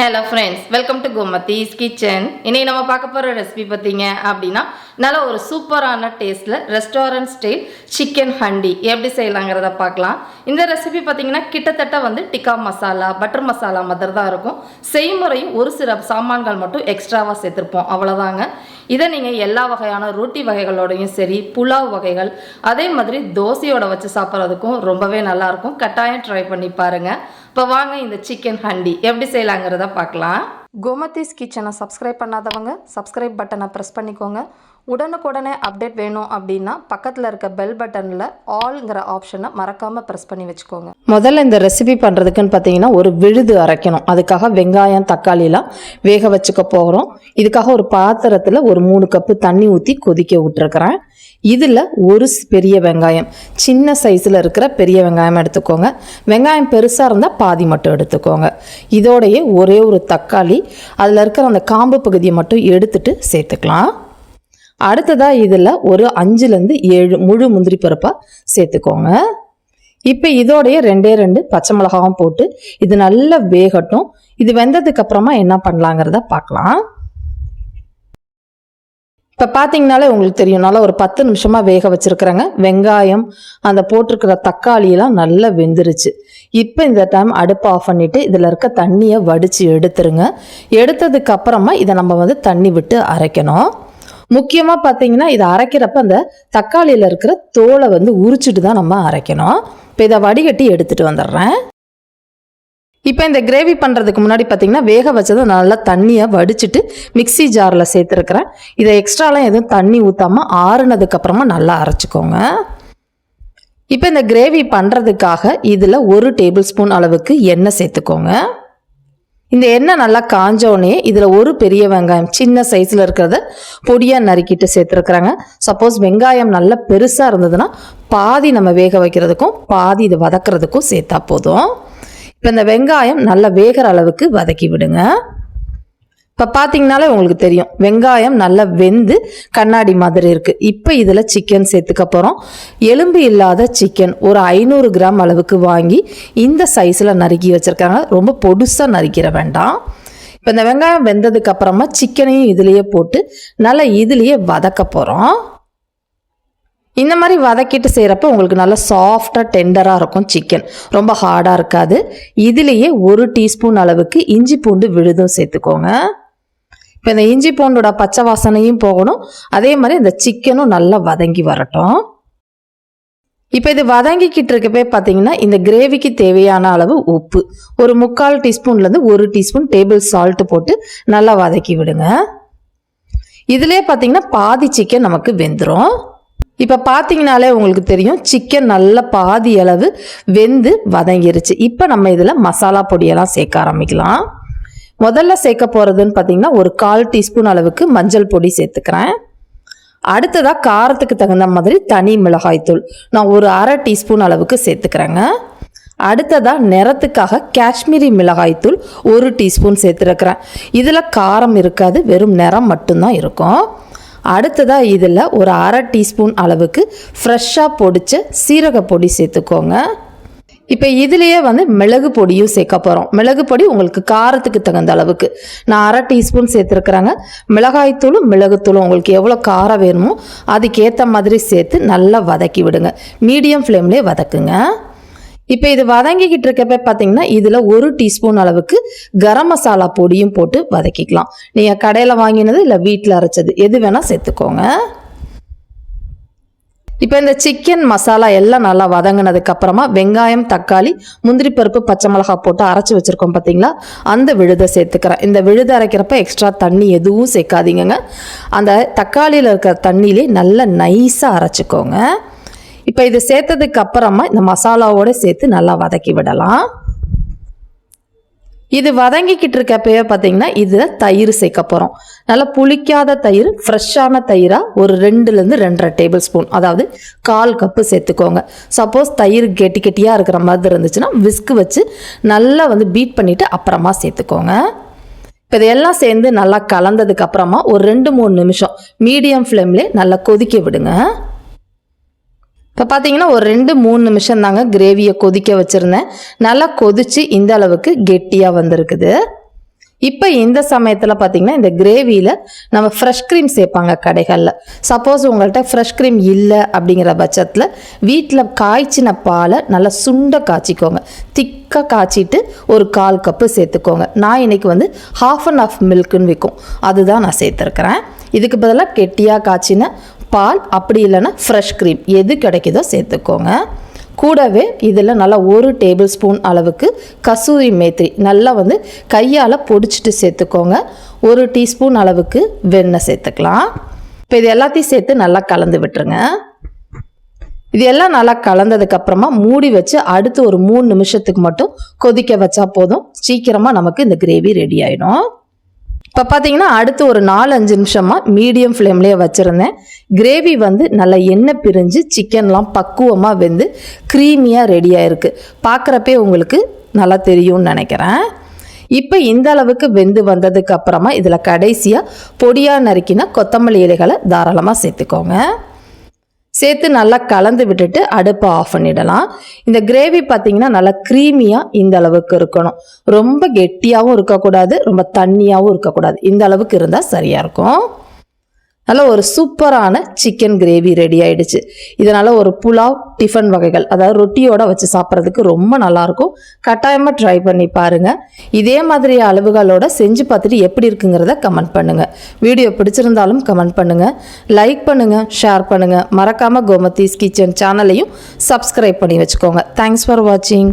Hello friends welcome to Gomathi's kitchen இன்னைக்கு நம்ம பார்க்க போகிற ரெசிபி பார்த்தீங்க அப்படின்னா நல்ல ஒரு சூப்பரான டேஸ்ட்டில் ரெஸ்டாரண்ட் ஸ்டைல் சிக்கன் ஹண்டி எப்படி செய்யலாங்கிறத பார்க்கலாம். இந்த ரெசிபி பார்த்தீங்கன்னா கிட்டத்தட்ட வந்து டிக்கா மசாலா பட்டர் மசாலா மாதிரி தான் இருக்கும். செய்முறையும் ஒரு சில சாமான்கள் மட்டும் எக்ஸ்ட்ராவாக சேர்த்துருப்போம். அவ்வளோதாங்க இதை நீங்கள் எல்லா வகையான ரொட்டி வகைகளோடையும் சரி புலாவ் வகைகள் அதே மாதிரி தோசையோட வச்சு சாப்பிட்றதுக்கும் ரொம்பவே நல்லாயிருக்கும். கட்டாயம் ட்ரை பண்ணி பாருங்கள் இப்போ வாங்க இந்த சிக்கன் ஹண்டி. எப்படி செய்யலாங்கிறத பார்க்கலாம். கோமதிஸ் கிச்சனை சப்ஸ்கிரைப் பண்ணாதவங்க சப்ஸ்கிரைப் பட்டனை ப்ரெஸ் பண்ணிக்கோங்க. உடனுக்குடனே அப்டேட் வேணும் அப்படின்னா பக்கத்தில் இருக்க பெல் பட்டனில் ஆல்ங்கிற ஆப்ஷனை மறக்காமல் ப்ரெஸ் பண்ணி வச்சுக்கோங்க. முதல்ல இந்த ரெசிபி பண்ணுறதுக்குன்னு பார்த்தீங்கன்னா ஒரு விழுது அரைக்கணும். அதுக்காக வெங்காயம் தக்காளிலாம் வேக வச்சுக்க போகிறோம் இதுக்காக ஒரு பாத்திரத்தில் ஒரு மூணு கப்பு தண்ணி ஊற்றி கொதிக்க விட்டுருக்குறேன். இதில் ஒரு பெரிய வெங்காயம் சின்ன சைஸில் இருக்கிற பெரிய வெங்காயம் எடுத்துக்கோங்க. வெங்காயம் பெருசாக இருந்தால் பாதி மட்டும் எடுத்துக்கோங்க. இதோடையே ஒரே ஒரு தக்காளி அதில் இருக்கிற அந்த காம்பு பகுதியை மட்டும் எடுத்துட்டு சேர்த்துக்கலாம். அடுத்ததாக இதில் ஒரு அஞ்சுலேருந்து ஏழு முழு முந்திரி பருப்பாக சேர்த்துக்கோங்க. இப்போ இதோடைய ரெண்டே ரெண்டு பச்சை மிளகாவும் போட்டு இது நல்லா வேகட்டும். இது வெந்ததுக்கு அப்புறமா என்ன பண்ணலாங்கிறத பார்க்கலாம். இப்போ பார்த்தீங்கனாலே உங்களுக்கு தெரியும். நல்லா ஒரு பத்து நிமிஷமாக வேக வச்சுருக்குறேங்க. வெங்காயம் அந்த போட்டிருக்கிற தக்காளியெல்லாம் நல்லா வெந்துருச்சு. இப்போ இந்த டைம் அடுப்பை ஆஃப் பண்ணிவிட்டு இதில் இருக்க தண்ணியை வடித்து எடுத்துருங்க. எடுத்ததுக்கப்புறமா இதை நம்ம வந்து தண்ணி விட்டு அரைக்கணும். முக்கியமாக பார்த்தீங்கன்னா இதை அரைக்கிறப்ப அந்த தக்காளியில் இருக்கிற தோலை வந்து உரிச்சிட்டு தான் நம்ம அரைக்கணும். இப்போ இதை வடிகட்டி எடுத்துகிட்டு வந்துடுறேன். இப்போ இந்த கிரேவி பண்ணுறதுக்கு முன்னாடி பார்த்தீங்கன்னா வேக வச்சதை நல்லா தண்ணியை வடிச்சிட்டு மிக்ஸி ஜாரில் சேர்த்துருக்குறேன். இதை எக்ஸ்ட்ராலாம் எதுவும் தண்ணி ஊற்றாமல் ஆறுனதுக்கப்புறமா நல்லா அரைச்சிக்கோங்க. இப்போ இந்த கிரேவி பண்ணுறதுக்காக இதில் ஒரு டேபிள் ஸ்பூன் அளவுக்கு எண்ணெய் சேர்த்துக்கோங்க. இந்த எண்ணெய் நல்லா காஞ்சோடனே இதில் ஒரு பெரிய வெங்காயம் சின்ன சைஸில் இருக்கிறத பொடியாக நறுக்கிட்டு சேர்த்துருக்குறாங்க. சப்போஸ் வெங்காயம் நல்லா பெருசாக இருந்ததுன்னா பாதி நம்ம வேக வைக்கிறதுக்கும் பாதி இது வதக்கிறதுக்கும் சேர்த்தா போதும். இப்போ இந்த வெங்காயம் நல்லா வேகிற அளவுக்கு வதக்கி விடுங்க. இப்போ பார்த்தீங்கனாலே உங்களுக்கு தெரியும். வெங்காயம் நல்லா வெந்து கண்ணாடி மாதிரி இருக்குது இப்போ இதில் சிக்கன் சேர்த்துக்க போகிறோம் எலும்பு இல்லாத சிக்கன் ஒரு ஐநூறு கிராம் அளவுக்கு வாங்கி இந்த சைஸில் நறுக்கி வச்சுருக்காங்க. ரொம்ப பொடுசாக நறுக்கிற வேண்டாம். இப்போ இந்த வெங்காயம் வெந்ததுக்கு அப்புறமா சிக்கனையும் இதுலேயே போட்டு நல்லா இதுலேயே வதக்க போகிறோம் இந்த மாதிரி வதக்கிட்டு செய்கிறப்ப உங்களுக்கு நல்லா சாஃப்டாக டெண்டராக இருக்கும் சிக்கன் ரொம்ப ஹார்டாக இருக்காது. இதுலேயே ஒரு டீஸ்பூன் அளவுக்கு இஞ்சி பூண்டு விழுதும் சேர்த்துக்கோங்க. இப்போ இந்த இஞ்சி பூண்டோட பச்சை வாசனையும் போகணும். அதே மாதிரி இந்த சிக்கனும் நல்லா வதங்கி வரட்டும். இப்போ இது வதங்கிக்கிட்டு இருக்கப்பே பார்த்தீங்கன்னா இந்த கிரேவிக்கு தேவையான அளவு உப்பு. ஒரு முக்கால் டீஸ்பூன்லேருந்து ஒரு டீஸ்பூன் டேபிள் சால்ட்டு போட்டு நல்லா வதக்கி விடுங்க. இதுலேயே பார்த்தீங்கன்னா பாதி சிக்கன் நமக்கு வெந்துடும் இப்போ பார்த்தீங்கனாலே உங்களுக்கு தெரியும் சிக்கன் நல்ல பாதி அளவு வெந்து வதங்கிருச்சு. இப்போ நம்ம இதில் மசாலா பொடியெல்லாம் சேர்க்க ஆரம்பிக்கலாம். முதல்ல சேர்க்க போகிறதுன்னு பார்த்தீங்கன்னா ஒரு கால் டீஸ்பூன் அளவுக்கு மஞ்சள் பொடி சேர்த்துக்கிறேன். அடுத்ததாக காரத்துக்கு தகுந்த மாதிரி தனி மிளகாய்த்தூள் நான் ஒரு அரை டீஸ்பூன் அளவுக்கு சேர்த்துக்கிறேங்க. அடுத்ததாக நிறத்துக்காக காஷ்மீரி மிளகாய்த்தூள் ஒரு டீஸ்பூன் சேர்த்துருக்கிறேன். இதில் காரம் இருக்காது வெறும் நிறம் மட்டும்தான் இருக்கும். அடுத்ததாக இதில் ஒரு அரை டீஸ்பூன் அளவுக்கு ஃப்ரெஷ்ஷாக பொடிச்ச சீரக பொடி சேர்த்துக்கோங்க. இப்போ இதுலேயே வந்து மிளகு பொடியும் சேர்க்க போகிறோம் மிளகு பொடி உங்களுக்கு காரத்துக்கு தகுந்த அளவுக்கு. நான் அரை டீஸ்பூன் சேர்த்துருக்குறாங்க. மிளகாய்த்தூளும் மிளகுத்தூளும் உங்களுக்கு எவ்வளோ காரம் வேணுமோ அதுக்கேற்ற மாதிரி சேர்த்து நல்லா வதக்கி விடுங்க. மீடியம் ஃப்ளேம்லேயே வதக்குங்க. இப்போ இது வதங்கிக்கிட்டு இருக்கப்ப பார்த்தீங்கன்னா இதில் ஒரு டீஸ்பூன் அளவுக்கு கரம் மசாலா பொடியும் போட்டு வதக்கிக்கலாம். நீங்கள் கடையில் வாங்கினது இல்லை வீட்டில் அரைச்சது. எது வேணால் சேர்த்துக்கோங்க. இப்போ இந்த சிக்கன் மசாலா எல்லாம் நல்லா வதங்கினதுக்கு அப்புறமா வெங்காயம் தக்காளி முந்திரி பருப்பு பச்சை மிளகாய் போட்டு அரைச்சி வச்சிருக்கோம் பார்த்தீங்களா அந்த விழுதை சேர்த்துக்கிறேன். இந்த விழுதை அரைக்கிறப்ப எக்ஸ்ட்ரா தண்ணி எதுவும் சேர்க்காதீங்கங்க. அந்த தக்காளியில் இருக்கிற தண்ணியிலே நல்லா நைஸாக அரைச்சிக்கோங்க. இப்போ இதை சேர்த்ததுக்கு அப்புறமா இந்த மசாலாவோட சேர்த்து நல்லா வதக்கி விடலாம். இது வதங்கிக்கிட்டு இருக்கப்பயே பார்த்தீங்கன்னா இதில் தயிர் சேர்க்க போகிறோம் நல்லா புளிக்காத தயிர் ஃப்ரெஷ்ஷான தயிராக ஒரு ரெண்டுலேருந்து ரெண்டரை டேபிள் ஸ்பூன் அதாவது கால் கப்பு சேர்த்துக்கோங்க. சப்போஸ் தயிர் கெட்டி கெட்டியாக இருக்கிற மாதிரி இருந்துச்சுன்னா விஸ்கு வச்சு நல்லா வந்து பீட் பண்ணிவிட்டு அப்புறமா சேர்த்துக்கோங்க. இப்போ இதையெல்லாம் சேர்ந்து நல்லா கலந்ததுக்கு அப்புறமா ஒரு ரெண்டு மூணு நிமிஷம் மீடியம் ஃப்ளேம்லேயே நல்லா கொதிக்க விடுங்க. இப்போ பார்த்தீங்கன்னா ஒரு ரெண்டு மூணு நிமிஷம் தாங்க கிரேவியை கொதிக்க வச்சுருந்தேன். நல்லா கொதிச்சு இந்த அளவுக்கு கெட்டியாக வந்திருக்குது. இப்போ இந்த சமயத்தில் பார்த்தீங்கன்னா இந்த கிரேவியில் நம்ம ஃப்ரெஷ் க்ரீம் சேர்ப்பாங்க கடைகளில். சப்போஸ் உங்கள்கிட்ட ஃப்ரெஷ் க்ரீம் இல்லை அப்படிங்கிற பட்சத்தில் வீட்டில் காய்ச்சின பாலை நல்லா சுண்ட காய்ச்சிக்கோங்க. திக்காக காய்ச்சிட்டு ஒரு கால் கப்பு சேர்த்துக்கோங்க. நான் இன்றைக்கி வந்து ஹாஃப் அண்ட் ஆஃப் மில்க்குன்னு விற்கும் அதுதான் நான் சேர்த்துருக்குறேன். இதுக்கு பதிலாக கெட்டியாக காய்ச்சின பால் அப்படி இல்லைன்னா ஃப்ரெஷ் க்ரீம் எது கிடைக்குதோ சேர்த்துக்கோங்க. கூடவே இதில் நல்லா ஒரு டேபிள் ஸ்பூன் அளவுக்கு கசூரி மேத்திரி நல்லா வந்து கையால் பொடிச்சிட்டு சேர்த்துக்கோங்க. ஒரு டீஸ்பூன் அளவுக்கு வெண்ணெய் சேர்த்துக்கலாம். இப்போ இது எல்லாத்தையும் சேர்த்து நல்லா கலந்து விட்டுருங்க. இது எல்லாம் நல்லா கலந்ததுக்கப்புறமா மூடி வச்சு அடுத்து ஒரு மூணு நிமிஷத்துக்கு மட்டும் கொதிக்க வச்சா போதும். சீக்கிரமாக நமக்கு இந்த கிரேவி ரெடி ஆகிடும் இப்போ பார்த்தீங்கன்னா அடுத்து ஒரு நாலு அஞ்சு நிமிஷமாக மீடியம் ஃப்ளேம்லேயே வச்சுருந்தேன். கிரேவி வந்து நல்லா எண்ணெய் பிரிஞ்சு சிக்கன்லாம் பக்குவமாக வெந்து க்ரீமியாக ரெடியாக இருக்குது பார்க்குறப்பே உங்களுக்கு நல்லா தெரியும்னு நினைக்கிறேன். இப்போ இந்த அளவுக்கு வெந்து வந்ததுக்கு அப்புறமா இதில் கடைசியாக பொடியாக நறுக்கினா கொத்தமல்லி இலைகளை தாராளமாக சேர்த்துக்கோங்க. சேர்த்து நல்லா கலந்து விட்டுட்டு அடுப்பை ஆஃப் பண்ணிடலாம். இந்த கிரேவி பார்த்தீங்கன்னா நல்லா க்ரீமியாக இந்த அளவுக்கு இருக்கணும். ரொம்ப கெட்டியாகவும் இருக்கக்கூடாது ரொம்ப தண்ணியாகவும் இருக்கக்கூடாது. இந்த அளவுக்கு இருந்தால் சரியாக இருக்கும். நல்ல ஒரு சூப்பரான சிக்கன் கிரேவி ரெடி ஆயிடுச்சு. இதனால் ஒரு புலாவ் டிஃபன் வகைகள் அதாவது ரொட்டியோட வச்சு சாப்பிட்றதுக்கு ரொம்ப நல்லாயிருக்கும். கட்டாயமாக ட்ரை பண்ணி பாருங்கள் இதே மாதிரி அளவுகளோட செஞ்சு பார்த்துட்டு எப்படி இருக்குங்கிறத கமெண்ட் பண்ணுங்கள் வீடியோ பிடிச்சிருந்தாலும் கமெண்ட் பண்ணுங்கள் லைக் பண்ணுங்கள் ஷேர் பண்ணுங்கள் மறக்காமல் கோமதீஸ் கிச்சன் சேனலையும் சப்ஸ்கிரைப் பண்ணி வச்சுக்கோங்க. தேங்க்ஸ் ஃபார் வாட்சிங்